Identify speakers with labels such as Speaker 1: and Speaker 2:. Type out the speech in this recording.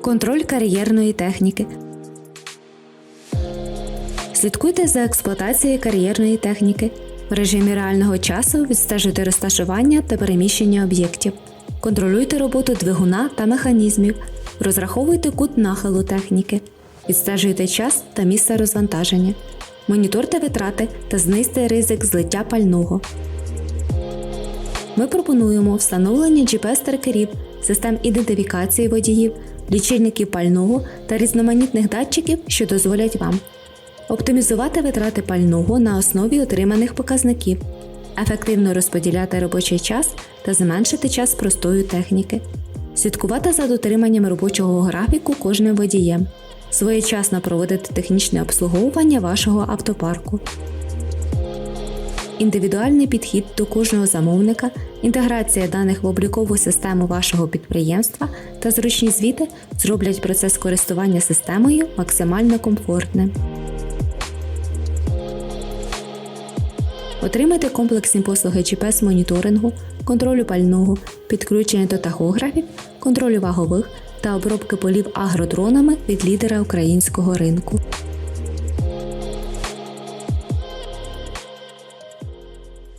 Speaker 1: Контроль кар'єрної техніки. Слідкуйте за експлуатацією кар'єрної техніки. В режимі реального часу відстежуйте розташування та переміщення об'єктів. Контролюйте роботу двигуна та механізмів. Розраховуйте кут нахилу техніки. Відстежуйте час та місце розвантаження. Моніторте витрати та знизьте ризик злиття пального. Ми пропонуємо встановлення GPS-трекерів, систем ідентифікації водіїв, лічильників пального та різноманітних датчиків, що дозволять вам оптимізувати витрати пального на основі отриманих показників, ефективно розподіляти робочий час та зменшити час простою техніки, слідкувати за дотриманням робочого графіку кожним водієм, своєчасно проводити технічне обслуговування вашого автопарку. Індивідуальний підхід до кожного замовника, інтеграція даних в облікову систему вашого підприємства та зручні звіти зроблять процес користування системою максимально комфортним. Отримайте комплексні послуги GPS-моніторингу, контролю пального, підключення до тахографів, контролю вагових та обробки полів агродронами від лідера українського ринку.